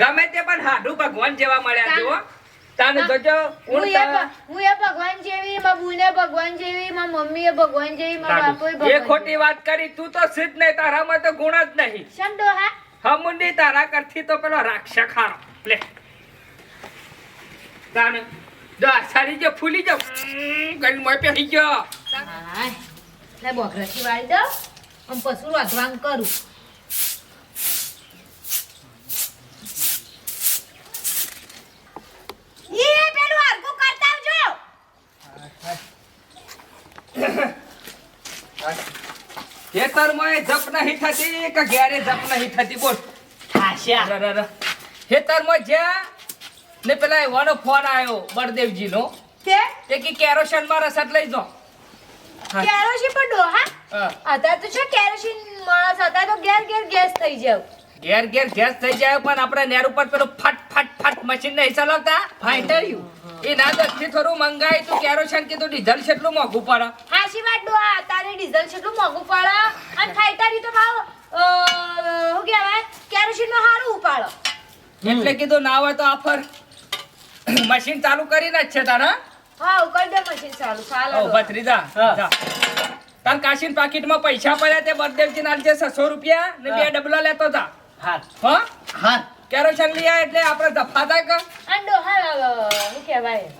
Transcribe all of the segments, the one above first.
ગમે તે પણ હાડું ભગવાન જેવા મળ્યા જુઓ તાને જોજો હું એ હું એ ભગવાન જેવી મારા બુને ભગવાન જેવી મારા મમ્મી એ ભગવાન જેવી મારા બાપુ તારું. એ ખોટી વાત કરી તું તો સિદ્ધ નહીં તારામાં તો ગુણ જ નહીં. શમ ડોહા હમુંડી તારા કરથી તો પેલો રાક્ષસ ખારો લે. તાને આ સારી જે ફૂલી જો ગઈ મોય પેહી ગયો. હાય લે બોકરાથી વાળી દો આમ પશુ વધવાંગ કરું. ઈ પેલું હરખું કરતા આવજો. ખેતરમાં જપ નહીં થતી કે ઘેરે જપ નહીં થતી? બોલ. થાશ્યા ખેતરમાં જ્યાં ને પેલા એવાનો ફોન આવ્યો બળદેવજી નો તે કે કેરોસનમાં રસદ લઈ જાઓ. કેરોસીન પણ ડોહા. અત્યારે તો છે કેરોસીન માણસ અત્યારે તો ઘેર ઘેર ગેસ થઈ જાય ઘેર ઘેર ગેસ થઈ જાય પણ આપણે નેર ઉપર પેલું ફટ ફટ મશીન નહીં ચલાવતા? ફાઈટર્યું એ ના દસથી થોડું મંગાય તું કેરોસન કીધું ડીઝલ કેટલું મોંઘું પડે. હાશી વાત ડોહા તારે ડીઝલ કેટલું મોંઘું પડે. અને ફાઈટરી તો ભાવ શું કહેવાય કેરોસીન નો સારું ઉપાડો. એટલે કીધું ના હોય તો આફર. મશીન ચાલુ કરીને જ છે તારા હા? ઉકળ દે મશીન ચાલુ ચાલો ભત્રીજા હા. જા. તાર કાશીન પાકીટમાં પૈસા પડ્યા તે બર્થડે થી નાલજે 600 રૂપિયા ને બે હા. ડબલા લેતો જા. હા હા? હાથ કેરોસન લઈ આય એટલે આપણે ધફાતા થાય અંડો હા હું કહેવાય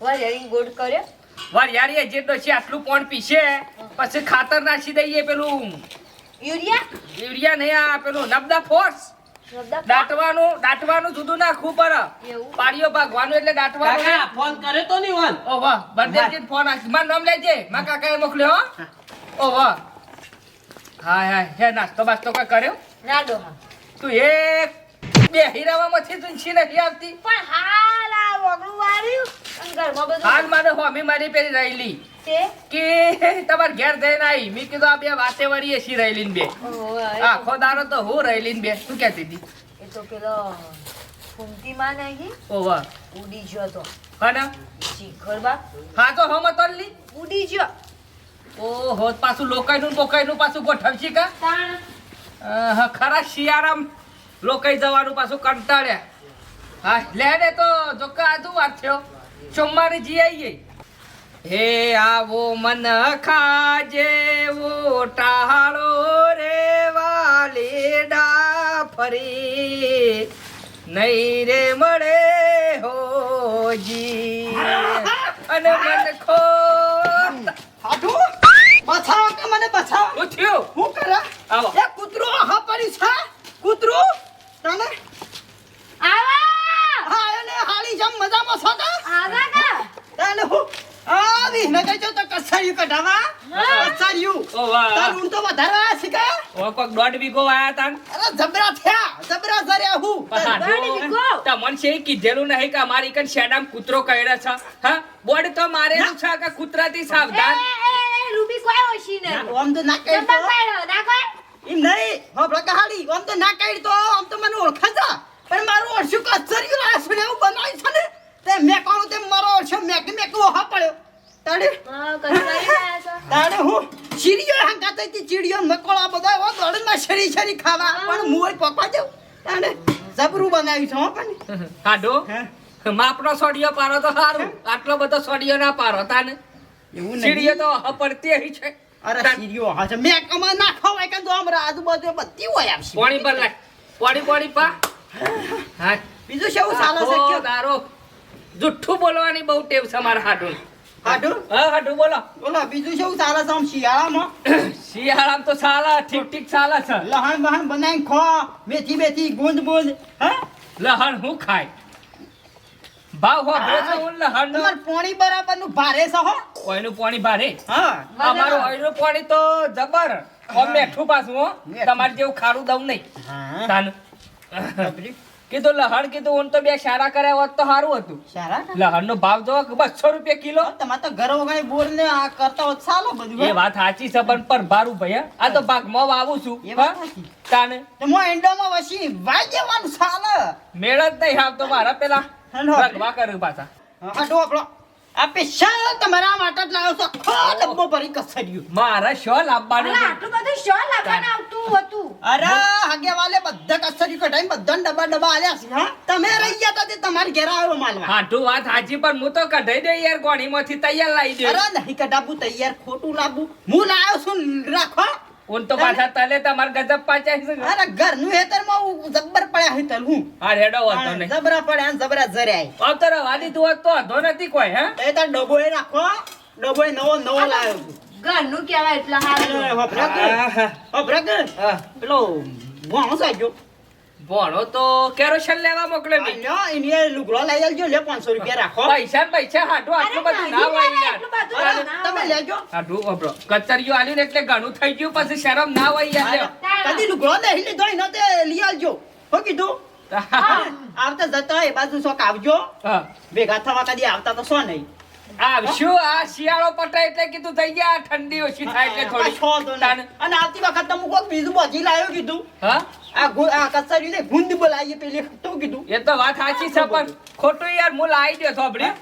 વરિયાળી ગોડ કર્યો. વાર યાર એ જેટલો છે આટલું પોણ પીશે. પછી ખાતર નાખી દઈએ પેલું. યુરિયા? યુરિયા નહીં આ પેલું નબદા ફોર્સ દાટવાનું દાટવાનું જુદું નાખવું પડે એવું? પાડીઓ ભાગવાનું એટલે દાટવાનું ફોન કરે તો નહીં વાન ઓ વાહ બળદેવજી ફોન આખી મારું નામ લેજે. મા કાકાએ મોકલ્યો હો. ઓ વાહ. હાય હાય. હે નાસ્તો બાસ્તો કઈ કર્યો? ના ડોહા તું એક બે હીરાવામાંથી તુલસી નથી આવતી. પણ હાલ આ વગડું વાળ્યું. અને ઘરમાં બધું હાલ મારે હોમી મારી પેલી રહેલી. કે? તમાર ઘેર જઈને આવી મેં કીધું આ બે વાતે વળીએ એસી રહેલી બે. આખો દારો તો હું રહેલી બે. શું કહેતી હતી? તો- એ તો પેલો ફૂમતી માં નહીં ઓ ઉડી ગયો તો. હા ને? શીખર બા. હા તો હમ તોલી ઉડી ગયો. ઓહો પાછું લોકાઈનું બોકાઈનું પાછું ગોઠવશી કા? તાણ. ખરા શિયારામ લોકાઈ જવાનું પાછું કંટાળ્યા. હા, લે ને તો, જોકા આજુ વાત થયો? સોમવારે જી આવીએ હે આવો મન ખાજે વો ટાળો રે વાલેડા ફરી. નહીં રે મળે હોજી અને મન ખો બચાવો કે મને બચાવો શું થયું? હું કરે? આવો. એ કૂતરો હા પડી છે કૂતરો? તને? આવા! હા એને હાલી જમ મજામાં છો કા આવા કા તને હું આવી ન કહેજો તો કસાયું કઢાવા. હા. કસાયું ઓ વાહ. તાર ઊંટ તો વધારે આ શીખે ઓ કોક દોઢ વીઘો આયા તા અરે જબરા થયા જબરા સર્યા હું. દોઢ વીઘો? તમને છે કીધેલું નહીં કે અમારી કન શેડામ કૂતરો કયડા છે. હા બોર્ડ તો મારેલું છે કે કૂતરાથી સાવધાન? એ, એ રૂબી કોઈ ઓછી નહીં આમ તો ના કહી તો ના કોઈ? એમ નહીં હોભળા કહાડી આમ તો ના કહી તો આમ તો મને ઓળખે પણ મારું ઓળશું કચરિયું છે ને. તે મેં કોણ તે મારો છે મેક મેક હા પડ્યો. તાડે હા તાડે હું ચીડિયો હંગાતે તે ચીડિયો મકોળા બધા એવા દોડમાં શરી શરી ખાવા. પણ મુંહ પકવા દઉં તાડે જબરું બનાવી છો પણ. કાઢો. માપનો સોડિયો પારો તો સારું. આટલો બધો સોડિયો ના પારો તાને એવું સીડીઓ ચીડિયો તો પડતી અહીં છે. અરે ચીડિયો હા છે. મેં કમા ના ખવાય કે દોમ આજુબાજુ બધી હોય આવશે પાણી પર લાય. પોણી પોણી પા. હા? બીજું શું ચાલે છે કે દારો. જુઠ્ઠું બોલવાની બહુ ટેવ છે મારા હાડું. હાડું? હા હાડું બોલો. બોલો બીજું શું ચાલે છે આમ શિયાળામાં? શિયાળામાં તો સાલા ઠીક ઠીક સાલા છે. લહણ બહણ બનાવીને ખો મેથી બેથી ગુંદ ગુંદ હે? લહણ હું ખાય? ભાવ હો બેસો હું. લહણ તમાર પોણી બરાબરનું ભારે છે હો. કોઈનું પાણી ભારે? હા. અમારું ઓઈનું પાણી તો જબર. મેઠું પાછું હો. તમારે જેવું ખારું દઉં નહીં. હા. તાન કીધું લહણ કીધું હું તો બે સારા કર્યા હોત તો સારું હતું. સારા લહણ નો ભાવ જો બસો રૂપિયા કિલો. તમારે તો ઘર વગાડી બોર ને આ કરતા હોત સાલો બધું એ વાત સાચી છે પણ પર ભારું ભૈયા આ તો ભાગમાં વાવું છું એ વાત સાચી. તાને? તો મો એન્ડોમાં વસી વાઈ સાલ. મેળ જ નહીં આવતો મારા પેલા. રગવા કર્યું પાછા. આ ડોકળો. આ સ્પેશિયલ તમારા માટે જ લાવ્યો છું. આખો ડબ્બો ભરી કસર્યું મારા શો લાવવાનું આટલું બધું શું લાવવાનું આવતું હતું? અરે હગે વાલે બધા કસર્યું કઢાઈને બધા ડબ્બા ડબ્બા આલ્યા છે હા? તમે રહી ગયા તા તે તમારી ઘેર આવ્યો માલવા. હાટું વાત સાચી પણ હું તો કઢાઈ દે યાર ગોણીમાંથી તૈયાર લાવી દે અરે નહીં કઢાવું તૈયાર ખોટું લાવું હું લાવ્યો છું રાખો કોણ તો પાછા તલે તમાર ગજબ પાચાય છે અરે હેતરમાં હું જબર પડ્યા હેતર હું. આ રેડો વાતો નહીં. જબરા પડ્યા ને જબરા જર્યા અવતર વાદી તું હોત તો વાંધો નથી કોઈ હે? એ તાર એ રાખો ડબ્બોય નવો નવો લાવ્યો ઘરનું કેવાય એટલે હાલ અરે હોભરા હોભરા કર પેલો ભણો સાજો ભણો તો કેરોસન લેવા મોકલે લ્યો એને લુગડો લઈ આવજો લે 500 રૂપિયા રાખો. પૈસા પૈસા હાટું આટલું બધું ના હોય બધું. તમે લેજો. હાટું વાપરો કચરિયું આલી ને એટલે ઘણું થઈ ગયું પછી શરમ ના હોય યાર. કદી લુગડો લઈ લીધો એનો તે લઈ આવજો. હો કીધું? આવતા જતા એ બાજુ શોક આવજો. ભેગા થવા કદી આવતા તો શો નહીં. આવશું આ શિયાળો પટાય એટલે કીધું થઈ ગયા ઠંડી ઓછી થાય એટલે થોડી. અને આવતી વખત તો હું કોક બીજું બોજી લાવ્યો કીધું. હા? આ ગુ- આ કચરિયું ને ગુંદ બોલાવીએ પેલી તો કીધું. એ તો વાત સાચી છે પણ ખોટું યાર હું લાવી દે થોભડી.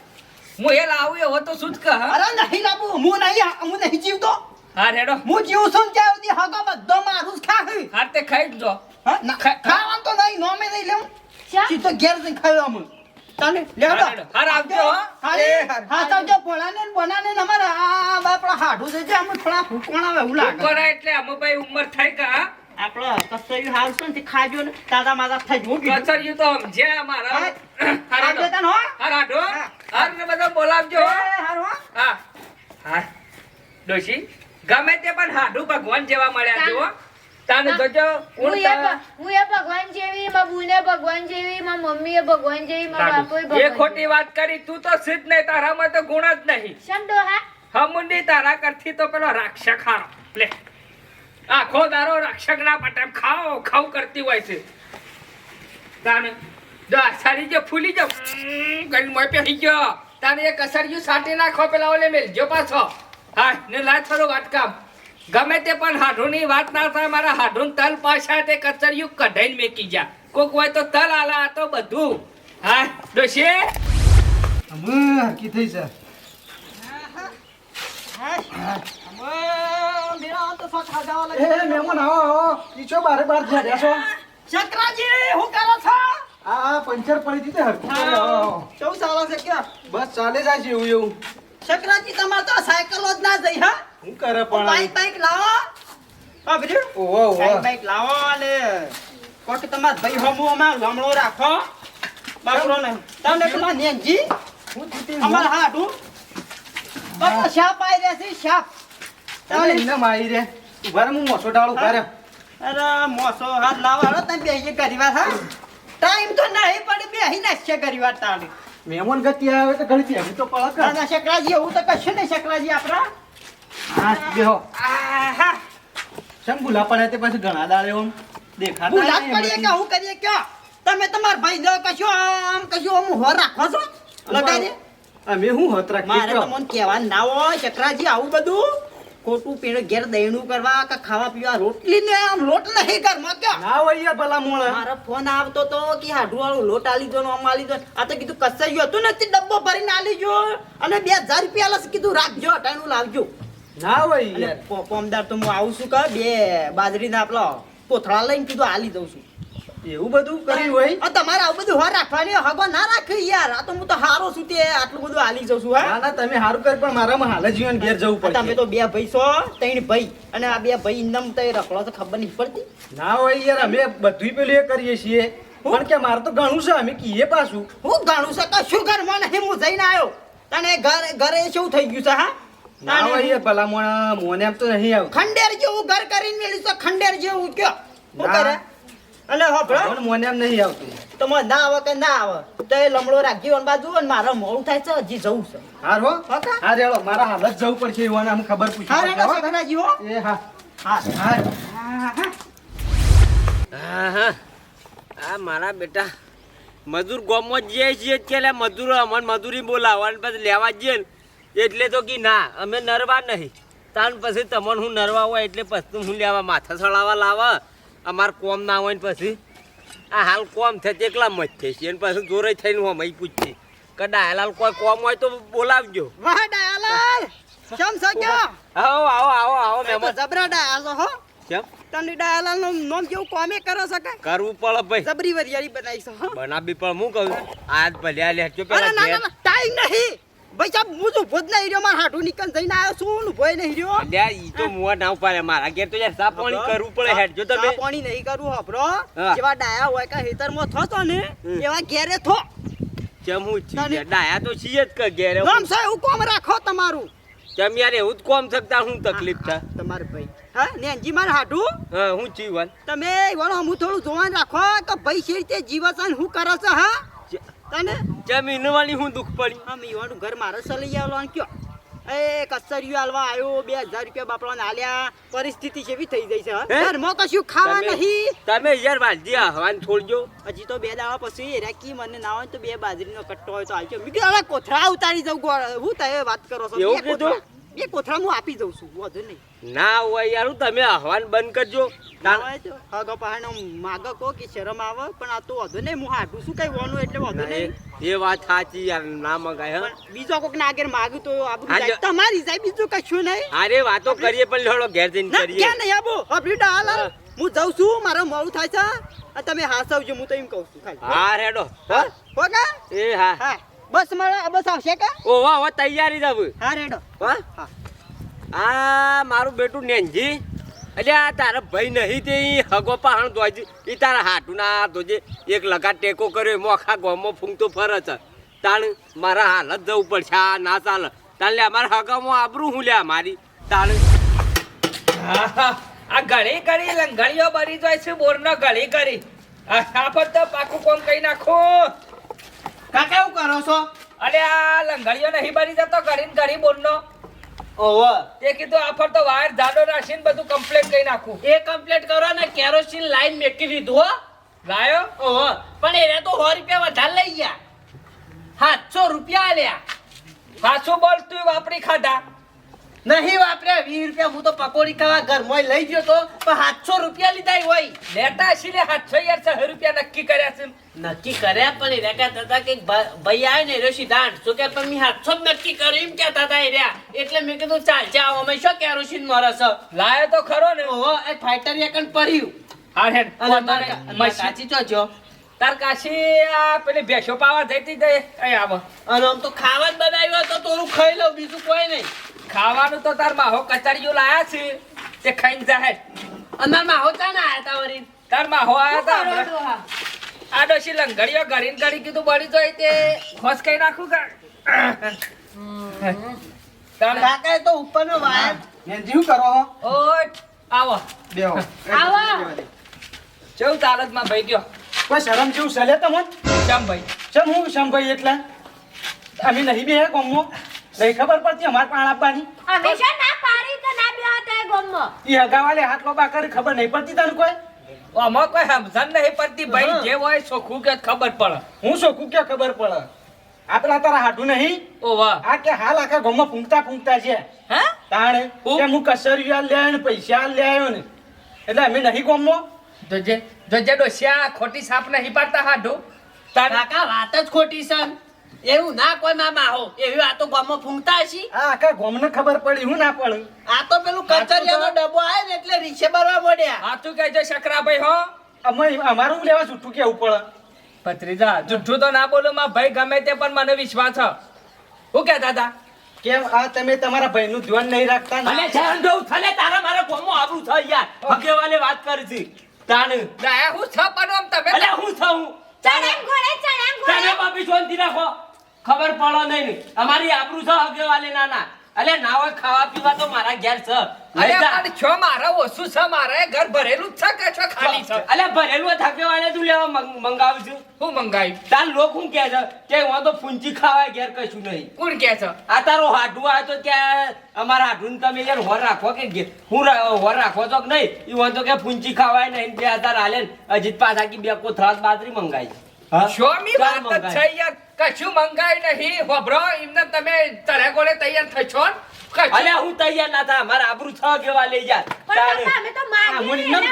હું એ લાવું એવો તો શું કહે અરે નહીં લાવું હું નહીં હું નહીં જીવતો. હા રેડો. હું જીવું છું ત્યાં સુધી હગો બધો મારું જ હા તે ખાઈ જ જો. હા? ખા- ખાવાનું તો નહીં નોમે નહીં લેવું. શા? તો ઘેર જઈને ખાયો અમે તને લે હા, આવજો, હા. હા આવજો. ભોળાને ને બોનાને ને અમારા આ બાપડા હાડું છે જે અમે થોડા ફૂંકવાના હોય એવું લાગે. એટલે અમે ભાઈ ઉંમર થાય કે આપણો કસોયું હાલશું ને તે ખાજો ને તાજા માજા થઈ જવું કીધું. કચરિયું તો સમજ્યા મારા હા. હા, આવજો હો. હા રાઢો હા. હા ને બધા બોલાવજો. હારું હો. હા. હા. ડોશી ગમે તે પણ હાડું ભગવાન જેવા મળ્યા જો તાને જોજો હું એ હું એ ભગવાન જેવી મારા બુને ભગવાન જેવી માં મમ્મી એ ભગવાન જેવી મારા ભગવાન એ ખોટી વાત કરી તું તો સિદ્ધ નહીં તારામાં તો ગુણ જ નહીં. જેવી. હા? હમુંડી તારા કરથી તો પેલો રાક્ષક હારો. લે. આખો દારો રાક્ષક ના પટામ ખાઓ ખાવ કરતી હોય છે. તાને જો આ સારી જે ફૂલી જો ગણ મોય પે ગયો. તાને એક અસરિયું સાટી નાખો પેલા ઓલે મેલજો પાછો. હા ને લા થોડો વાટકામ. ગમે તે પણ હાડુની વાત ના થાય મારા હાડુન તલ પાછા તે કચરિયું કઢાઈને મેકી જા. કોક હોય તો તલ આલા આ તો બધું. હા ડોશી? અમે હરકી થઈ છે હા હા. ખાજાવા એ. મહેમાન આવો આવો. બારે બાર જ્યાં છો. હું કરો છો? આ પંચર પડી આવો આવો. કેવું ચાલે છે કે બસ ચાલે જાય છે એવું એવું. શકરાજી તમારે તો સાયકલો જ ના જઈ હા? હું કરે બાઈક પણ બાઈક લાવો. હા બીજું ઓહો બાઈક ઓહો બાઈક લાવો અને કોટ તમાર ભાઈ હમુ અમાર લમણો રાખો. બાપરો ને તમને પેલા નેનજી? હું જીતી અમાર હાડું બાપરો શાપ રહ્યા છે શાપ તમે એમને મારી રે. ઊભા હું મોસો ડાળું ઊભા અરે મોસો હાથ લાવો. હાલો તમે બેહીએ કરી હા. ટાઈમ તો નહીં પણ બેહી નાખશે કરી વાર મહેમાન ગતિ આવે તો ઘડી ત્યાં તો પળક ના ના શકરાજી એવું તો કશું નહીં શકરાજી આપણા. હા બેહો. આહા. શેમ ભૂલા પડ્યા તે પછી ઘણા દાડે ઓમ દેખાતા ભૂલાત પડીએ કે હું કરીએ કયો તમે તમાર ભાઈ જો કશું આમ કશું આમ રાખો છો? લગાડી અમે હું હત રાખીએ મારે તમને કહેવા ના હોય ચક્રાજી આવું બધું. ખોટું પીણે ઘેર દહીણું કરવા કે ખાવા પીવા રોટલી ને આમ લોટ નહીં ઘરમાં કયો ના હોય ભલા મોણા. મારો ફોન આવતો તો કે હાડું વાળું લોટ આલી દો આમ આલી દો આ તો કીધું કસાયું હતું ને ડબ્બો ભરીને આલી જો અને બે હજાર રૂપિયા લસ કીધું રાખજો અટાણું લાવજો. ના હોય પોમદાર તો હું આવું છું કે બે બાજરીના આપલો કોથળા લઈને કીધું આલી દઉં છું. એવું બધું કર્યું હોય? તમારે આવું બધું હોર રાખવાની હગો ના રાખી યાર. આ તો હું તો હારો છું તે. આટલું બધું હાલી જઉં છું હા? ના તમે હારું કર પણ મારામાં હાલ જીવન ઘેર જવું પડે તમે તો બે ભાઈ છો ત્રણ ભાઈ. અને આ બે ભાઈ ઇન્દમ તો રખડો તો ખબર નહીં પડતી. ના હોય યાર અમે બધું પેલું એ કરીએ છીએ. પણ કે મારે તો ઘણું છે અમે કીએ પાછું. હું ઘણું છે? તો કશું ઘરમાં નહીં? હું જઈને આવ્યો. તને ઘર ઘરે શું થઈ ગયું છે હા? ના હોય ભલા મોને એમ તો નહીં આવ. ખંડેર જેવું ઘર કરીને મેળ્યું છે ખંડેર જેવું કયો? શું કરે? એટલે હોભળો મને મોને એમ નહીં આવતું. તો મને ના આવે કે ના આવે. તો એ લમડો રાખજો અને બાજુ અને મારે મોડું થાય છે હજી જવું છે. હાર હો? હા રેડો મારા હાલત જવું પડશે એવાને આમ ખબર પૂછી હા રેડો હો. સગનાજી એ હા. હા હા હા આ મારા બેટા મજૂર ગોમમાં જઈએ છીએ કે મજૂરો અમને મજૂરી બોલાવવા પછી લેવા જઈએ ને. એટલે તો કે ના અમે નરવા નહીં. તાન પછી તમને હું નરવા હોય એટલે પછી હું લેવા માથા સળાવા લાવા. અમાર કોમ ના હોય ને પછી આ હાલ કોમ તે એકલા મત છે. અને પાછું જોરે થઈને હું અહીં પૂછીએ કે ડાયલાલ કોઈ કોમ હોય તો બોલાવજો. વાહ ડાયલાલ! કેમ છો ક્યાં આવો આવો આવો આવો મહેમાન. જબરા ડાયા હો. કેમ? તને ડાયલાલનું નામ કેવું કોમે કરો છો કે? કરવું પડે ભાઈ. જબરી વરિયાળી બનાવી છે હો. બનાવી પણ હું કહું? આજ ભલ્યા લેજો અરે પેલા ટાઈમ નહીં. ભાઈ સાહેબ હું તો ભૂત નહીં રહ્યો મારા હાટું નીકળ જઈને આવ્યો છું હું ભોય નહીં રહ્યો. અલ્યા ઈ તો મુવા ના ઉપાડે મારા ઘેર તો યાર સાફ પાણી કરવું પડે હેડજો તમે ચા પાણી નહીં કરવું હબરો જેવા ડાયા હોય કે હેતરમાં થો તો ને એવા ઘેરે થો. કેમ હું છીએ? ડાયા તો છીએ જ કે ઘેરે કોમ રાખો તમારું? કેમ યાર એવું જ કોમ શકતા હું તકલીફ થાય? તમારે ભાઈ. હા નેનજી માર હા હું જીવન તમે વળો હું થોડું જોવાનું રાખો કે ભાઈ છે રીતે શું કરે છે હા? તને? જે ઇનવાળી હું દુઃખ પડી. આમ ઈવાનું ઘર મારે ચલી આવેલો કયો. એ કચરિયું આલવા આવ્યો બે હજાર રૂપિયા બાપડાને આલ્યા. પરિસ્થિતિ કેવી થઈ ગઈ છે હા? હે? ઘરમાં કશું ખાવા નહીં. તમે યાર વાલજી હવાન છોડજો હજી તો બે દાવા પછી એરા કી મને ના હોય તો બે બાજરીનો કટ્ટો હોય તો આવજો મેં કીધું હવે કોથળા ઉતારી જવું હું તમે વાત કરો છો? એવું કીધું? બે કોથળા હું આપી દઉં છું વધુ નહીં. ના હોય યાર તમે આહવાન બંધ કરજો. હગો પહાડનો માગો કહો કે શરમ આવે પણ આ તો વધુ નહીં હું હાટું છું કઈ વાનું એટલે વધુ નહીં એ એ વાત સાચી યાર ના મગાય હા? બીજો કોક ના આગળ માગું તો તમારી જાય બીજું કશું નહીં. અરે વાતો કરીએ પણ લેડો ઘેર જઈને કરીએ. ક્યાં નહીં આબુ? આપણી ડાલ હું. જાઉં છું મારો મોડું થાય છે. તમે હાસવજો હું તો એમ કહું છું હા રેડો. હા હો એ હા. હા. બસ મળે બસ આવશે કે? ઓ વાહ વાહ તૈયારી જ હવે. હા રેડો. હા હા. આ મારું બેટું નેનજી. એટલે આ તારા ભાઈ નહીં તે હગો પાહણ દોજી એ તારા હાટું ના દોજે એક લગા ટેકો કર્યો એમાં આખા ગોમો ફૂંકતો ફરે છે. તાણ મારા હાલત જવું પડશે આ ના ચાલે. તાણ લે અમારા હગામાં આબરું હું લે મારી. તાણ. આ ઘણી કરી લંઘણીઓ બની જાય છે બોરનો ઘણી કરી. આ પર તો પાકું કોમ કહી નાખો. કાકા એવું કરો છો? અરે આ લંગડીઓ નહીં બની જતો ઘડી ઘડી બોલનો ઓહો. તે કીધું આફર તો વાયર જાડો રાખીને બધું કમ્પ્લીટ કરી નાખું. એ કમ્પ્લીટ કરો ને કેરોસીન લાઈન મેકી દીધું હો. લાયો ઓહો. પણ એને તો સો રૂપિયા વધારે લઈ ગયા. સાતસો રૂપિયા લ્યા સાચું બોલ તું વાપરી ખાધા. નહીં વાપર્યા વીસ રૂપિયા હું તો પકોડી ખાવા ઘરમાં લઈ ગયો તો પણ સાતસો રૂપિયા લીધા હોય. લેતા છીએ સાતસો યાર છ રૂપિયા નક્કી કર્યા છે. નક્કી કર્યા પણ એ કહેતા હતા કે ભાઈ આવે ને એ સીધા આઠસો કે પણ મેં સાતસો જ નક્કી કર્યું. એમ કહેતા હતા એ રહ્યા. એટલે મેં કીધું ચાલ ચાલ અમે શું કેરોસીન મારે છે લાયો તો ખરો ને હો એ ફાઈટર એકન પડ્યું હા હેડ સાચી વાંધો મારા. નહીં. મારા મશીન- કાચી તો જો. તાર કાશી આ પેલી ભેસો પાવા જતી દે અહીં આવો. અને આમ તો ખાવા જ બનાવ્યો તો તોરું ખાઈ લઉં બીજું કોઈ નહીં. ખાવાનું તો તાર માહો કચારીઓ લાયા છે. તે ખાઈને જાહે અંદર માહો હોતા ના આયા તા વળી તાર માહો આયા તા? આ ડોશી લંગડીઓ ગળીને ગળી કીધું બળી જોઈ તે. હોશ કઈ નાખું કા? તાર કાકા તો ઉપરનો વાયર ને જીવ કરો હો? ઓય આવો. દેવો આવો. ચેવું તારકમાં ભાઈ ગયો? કોઈ શરમ જેવું સલે તમને? ચમ ભાઈ ચમ હું શંભાઈ એટલે? અમે નહીં બે ગામમાં? નહીં ખબર પડતી અમારે પાણ આપવાની? હંમેશા ના પાડી તો ના બેહો તે ગમમાં. એ હગાવાલે હાથ લોબા કરી ખબર નહીં પડતી તને કોઈ? આમાં કોઈ સમજણ નહીં પડતી ભાઈ. જે હોય સોખું કે ખબર પડે. હું સોખું કે ખબર પડે? આપણા તારા હાડું નહીં? ઓ વાહ. આ કે હાલ આખા ગામમાં ફૂંકતા ફૂંકતા છે. હે? તાણે? કે હું કસરિયા લે ને પૈસા લે આવ્યો ને એટલે અમે નહીં ગામમાં? જોજે જોજે ડોશિયા ખોટી સાપ નહીં પાડતા હાડું તારા કાકા વાત જ ખોટી છે. એવું ના કોઈ મામા હો. એવી વાતો ગામમાં ફૂંકતા હશી? આ આખા ગામને ખબર પડી હું ના પડે. આ તો પેલું કચરિયાનો ડબ્બો આવે ને એટલે રીક્ષે ભરવા મળ્યા હાથું કહેજો શકરાભાઈ હો. અમે અમારું લેવા જુઠ્ઠું કેવું પડે? ભત્રીજા જુઠ્ઠું તો ના બોલો માં ભાઈ ગમે તે પણ મને વિશ્વાસ છે. હું કે દાદા? કેમ? આ તમે તમારા ભાઈનું ધ્યાન નહીં રાખતા અને ધ્યાન દઉં થલે તારા મારા ગોમો આબરું થાય યાર. હગેવાલે વાત કરજી તાણ. ના હું છ પણ આમ તમે અલે હું થાઉં ચણેમ ઘોડે, ચણેમ ઘોડે. તને બાપી દી રાખો. ખબર પડો નહીં અમારી આબરૂ છે હગેવાલે નાના. અલે ના હોય ખાવા પીવા તો મારા ઘેર છે. અરે પણ છો મારા ઓછું છે મારે ઘર ભરેલું જ છે કે છો ખાલી છે? અલે ભરેલું હગેવાલે તું લેવા મંગ- મંગાવું છું. હું મંગાવી તાર લોક હું કે છે? કે હું તો ફૂંચી ખાવાય ઘેર કશું નહીં. કોણ કે છે? આ તારો હાડુ આ તો કે અમારા હાડું તમે યાર હોર રાખો કે હું હોર રાખો તો કે નહીં? ઈ હોય તો કે ફૂંચી ખાવાય નહીં બે હજાર હાલે અજીત પાછા કે બે કોથરાસ બાદરી મંગાઈ ચાલ વાત જ છે યાર. કશું મંગાય નહીં. હોભરો એમને તમે તરે ગોળે તૈયાર થશો ને? અલે હું તૈયાર ના થા. મારા આબરૂ છ કેવા લઈ જા. પણ અમે તો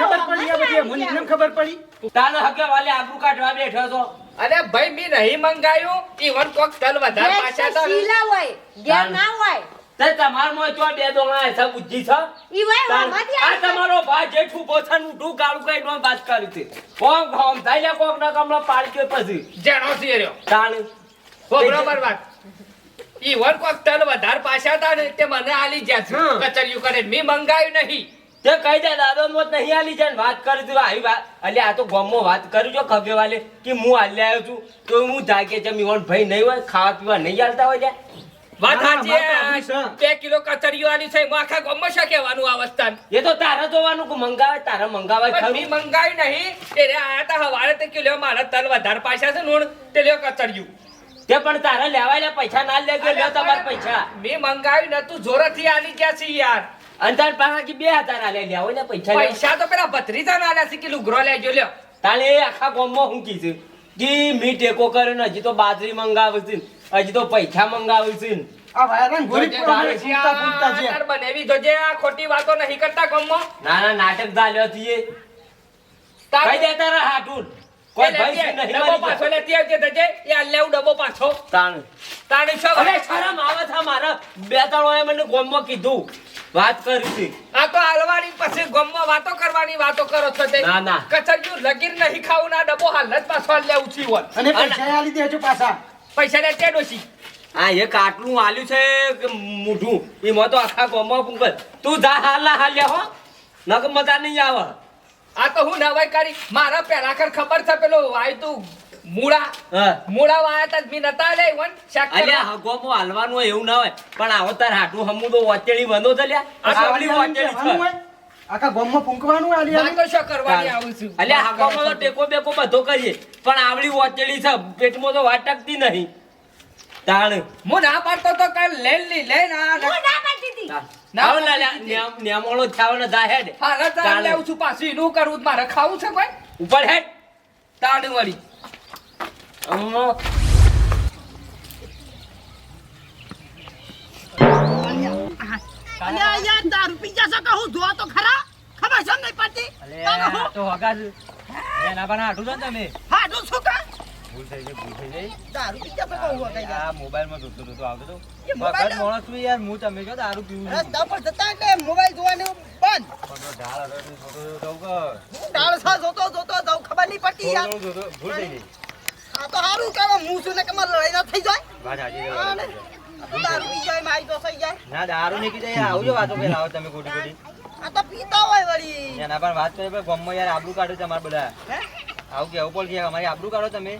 ખબર પડી આ બધી? મને નમ ખબર પડી? તારે હગે વાલે આબરૂ કાઢવા બેઠો છો. અરે ભાઈ મેં નહીં મંગાયું. ઈવન કોક તલ વધારે પાછા તો શીલા હોય ઘેર ના હોય. તે તમારમાં ચો બે દોણા એસા બુદ્ધિ છે? ઈ વાય હોમાંથી આ જાય. તમારો ભાઈ જેઠું પોથન ઉઠું ગાળું કઈ નો વાત કરી છે. કોમ કોમ થાય કોક ના કમળો પાડ્યો પછી. જેણો સી રહ્યો તાણ હો બરોબર વાત. ઈવન કોક તલ વધાર પાછા ને તે મને આલી જ્યાં. છે. કચરિયું કરે મેં મંગાયું નહીં. તે કહી દે દાદો મોત નહીં આલી જાય વાત કરી તું આવી વાત. એટલે આ તો ગોમમાં વાત કરી જો ખગે વાલે કે હું હાલ્યા આવ્યો છું. તો હું જાગે જમી વણ ભાઈ નહીં હોય ખાવા પીવા નહીં આલતા હોય લ્યા. વાત સાચી. બે કિલો આલી છે આખા ગામમાં શું કહેવાનું આ વસ્તાન. એ તો તારે જોવાનું કે મંગાવે તારે મંગાવે ખરું? મેં મંગાયું નહીં. એ રે આયા તા હવારે તે મારા તલ વધારે પાછા છે નોણ તે લ્યો કચરિયું તે પણ તારે લેવાય લે પૈસા ના લે કે લ્યો તમારા પૈસા. મેં મંગાવ્યું નતું જોરથી આલી ગયા છે યાર. અને તાર બે હજાર આલે લેવો ને પૈસા. પૈસા તો પેલા ભત્રીજા ના આલ્યા છે કે ગ્રો લેજો લ્યો. એ આખા ગામમાં હું કીધું કે મી ટેકો કર્યો ને હજી તો બાજરી મંગાવે છે. ને, હજી તો પૈસા મંગાવે છે. આ વાયરન ગોળી જોજે, પડો ફૂટતા ફૂટતા છે. તાર બનેવી જોજે આ ખોટી વાતો નહીં કરતા ગામમાં. ના ના નાટક ચાલ્યો છે એ. દે તારા હાટું. કોઈ ભાઈ લેતી છે આય, નહીં ડબ્બો પાછો લેતી આવજે ધજે. એ આ લેવું પાછો. તાણ. તાણી શું અરે શરમ આવે છે મારા. બે ત્રણ મને મને ગામમાં કીધું. વાત કરી હતી. આ તો હાલવાની પછી ગામમાં વાતો કરવાની વાતો કરો છો તે. ના, ના. કચરિયું લગીર નહીં ખાવું ના ડબ્બો હાલ જ પાછો લેવું છું અને પૈસા આલી દેજો પાછા. પૈસા ને તે ડોસી હા એક આટલું આલ્યું છે કે મૂઠું એમાં તો આખા ગોમાં પૂંગલ તું જા હાલ હાલ્યા હો. નક મજા નહીં આવે. આ તો હું નવાઈ કરી મારા પેલા કર ખબર છે પેલો વાય તું મૂળા? મૂળા વાયા તા મી નતા લે ઈવન શાક અલ્યા હગો મો હાલવાનું એવું ના હોય. પણ આવો તાર હાટું હમુ તો વચેડી બંધો થલ્યા લ્યા. આ વચેડી છે. આખા ગામમાં ફૂંકવાનું આલી આલી. કશો કરવાની આવું છું? અલ્યા હગોમાં તો ટેકો બેકો બધો કરીએ. પણ આવડી વચેડી છે પેટમાં તો વાટકતી નહીં. તાણ. હું ના પાડતો તો કાલ લઈ લી લે ના હું ના પાડતી હતી. ના ના નેમોળો થવાનો જા હેડ હા તાણ. લેવું છું પાછું એનું કરવું મારે ખાવું છે કોઈ? ઉપર હેડ તાણ વળી અમ્મો. અલ્યા યાર દારૂ પી જશો કે હું જોવા તો ખરા? ખબર છે નહીં પડતી? અલે તો હગા જ. ના બના હાટું છે ને તમે? હાડું છું કા? ભૂલ થઈ ગઈ ભૂલ થઈ ગઈ. દારૂ પી જશો કે હું વગાઈ આ મોબાઈલમાં જોતો જોતો આવતો તો. મગજ મોબાઈલ માણસ છું યાર હું તમે કહો દારૂ પીવું રસ્તા પર જતા એટલે મોબાઈલ જોવાનું બંધ. પણ ઢાળ એટલે જોતો જોતો કે ડાળ સા જોતો જોતો જાઉં ખબર નહીં પડતી યાર. ભૂલ થઈ ગઈ. આ તો સારું કે મું હું છું ને કે મારે લડાઈ ના થઈ જાય? વાત સાચી દારૂ પી જાય મારી તો થઈ જાય ના દારૂ નીકળી જાય આવજો વાતો પેલા તમે ખોટી ખોટી આ તો પીતા હોય વળી. એના પણ વાત કરી પણ યાર આબરૂ કાઢો તમારે બધા. આવું કેવું પડશે અમારી આબરૂ કાઢો તમે.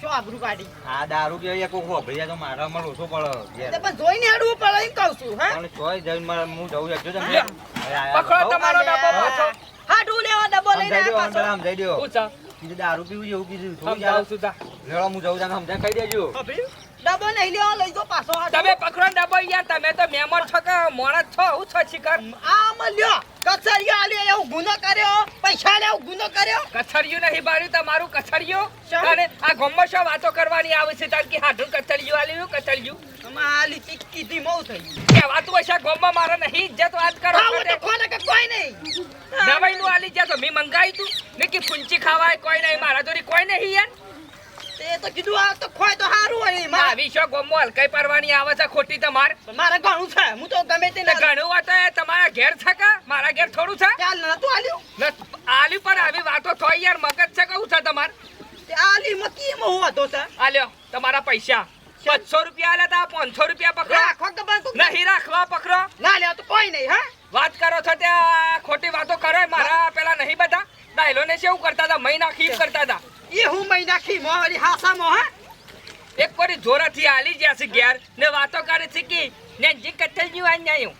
શું આબરૂ કાઢી? આ દારૂ કે યાર કોઈ હોભળી તો મારા માં ઓછો પડે. પણ જોઈને હેડવું પડે એમ કહું છું હા? પણ ચોય જઈને મારે હું જવું એકજો તમે. લ્યો. અરે આ યાર, પકડો તમારો ડબ્બો પાછો. હાડું લેવા ડબ્બો લઈને આવ્યા પાછો. સમજાઈ દ્યો. હું દારૂ પીવું એવું કીધું. સમજાવું છું તા. લેવા હું જવું તમે સમજાય કહી દેજો. ડબ્બો નહીં લેવા લઈ જો પાછો. તમે પકડો ડબો યાર તમે તો મેમર છો કે મોણસ છો હું છો શિકાર? આમાં લ્યો. કચરિયો આલ્યો એવું ગુનો કર્યો પૈસા લે એવું ગુનો કર્યો. કથળિયું નહીં બાળ્યું તમારું શા? અને આ ગોમમાં શું વાતો કરવાની આવે છે? તાર કે હાડું કથળિયું આલ્યું આલી ચીક કીધી મોં થઈ કહેવાતું હશે ગોમમાં મારે નહીં ઇજ્જત વાત કરો કોને કે કોઈ નહીં. દવાઈ નું આલી જ્યાં તો મેં મંગાવી તું. મેં કે ફૂંચી ખાવાય કોઈ નહીં મારા જોરી કોઈ નહીં યાર. તે તો કીધું આ તો ખોય તો સારું હોય મારે આવી હલકાઈ પરવાની આવે છે ખોટી તમાર. મારે ઘણું છે હું તો ગમે તે તો ઘણું વાત એ તમારા ઘેર છે કે? મારા ઘેર થોડું છે? ચાલ નતું આલ્યું. ન- આલી પર આવી વાતો થોય યાર મગજ છે કહું છે તમાર? તે આલી મકી હું હતો છે. આલ્યો તમારા પૈસા. પાંચસો રૂપિયા આલ્યા તા પાંચસો રૂપિયા પકડો. રાખો કે તું નહીં રાખવા પકડો. ના લે તો કોઈ નહીં હા? વાત કરો છો ત્યાં ખોટી વાતો કરો મારા પેલા નહીં બધા. ડાયલો ને શું કરતા હતા મહિના ખીપ કરતા હતા. એ હું મહી નાખી મોહરી હાસા મોહ હા? એક કોરી જોરાથી આલી જ્યાં છે ઘેર. ને વાતો કરે છે કે ને જી કથલ જી વાન જાયું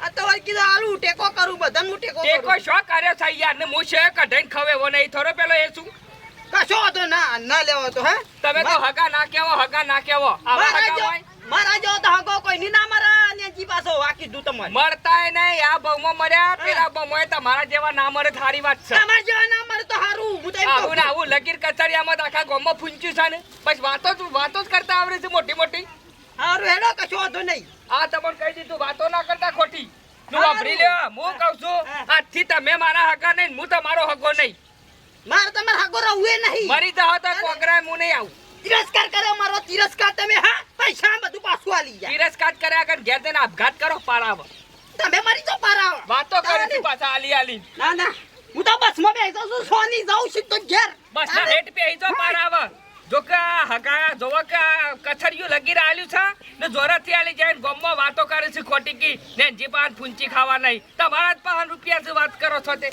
આ તો કીધું આલુ ટેકો કરું બધા હું ટેકો ટેકો શો કર્યો છે યાર? ને હું છે કઢાઈને ખવેવો નહીં. થોડો પેલો એ શું? કશો હતો ના ના લેવો તો હે? તમે તો હગા ના કેવો હગા ના કેવો આવા હગા હોય? મારા જો તો હગો કોઈ ની ના મારા ને જી પાછો વાકી મરતાય નહીં આ બહુમાં મર્યા પેલા બહુમાં તમારા જેવા ના મરે થારી વાત છે. તમાર જેવા ના મારે તો હારું હું તો આવું કહું આવું લગીર કચરિયામાં આખા ગામમાં ફૂંચ્યું છે ને. બસ વાતો જ વાતો જ કરતા આવડે છે મોટી મોટી. હારું હેડો કશો હતો નહીં. આ તમને કહી દીધું વાતો ના કરતા ખોટી. તું. વાપરી લ્યો હું કહું છું. આજથી તમે મારા હગા નહીં હું તમારો હગો નહીં. મારે તમારે હાગો રહું નહીં. મરી જાઓ તો કોકરા હું નહીં આવું. તિરસ્કાર કરો મારો તિરસ્કાર તમે હા? પૈસા બધું પાછું આલી જાય? તિરસ્કાર કર્યા કર ઘેર જઈને આપઘાત કરો પાડાવ તમે મારી તો પારાવ વાતો કરી તું પાછા આલી આલી ના ના. હું તો બસમાં બેસી છું સોની જાઉં સીધો ઘેર. બસ ના રેટ પે તો પાડાવ જો કે હગા જોવો કે કથરિયું લગી રાલ્યું છે ને જોરાથી આલી જાય ગોમમાં વાતો કરે છે ખોટી કી ને જીપાન ફૂંચી ખાવા નહીં. તમારા જ પાંચ રૂપિયા વાત કરો છો તે.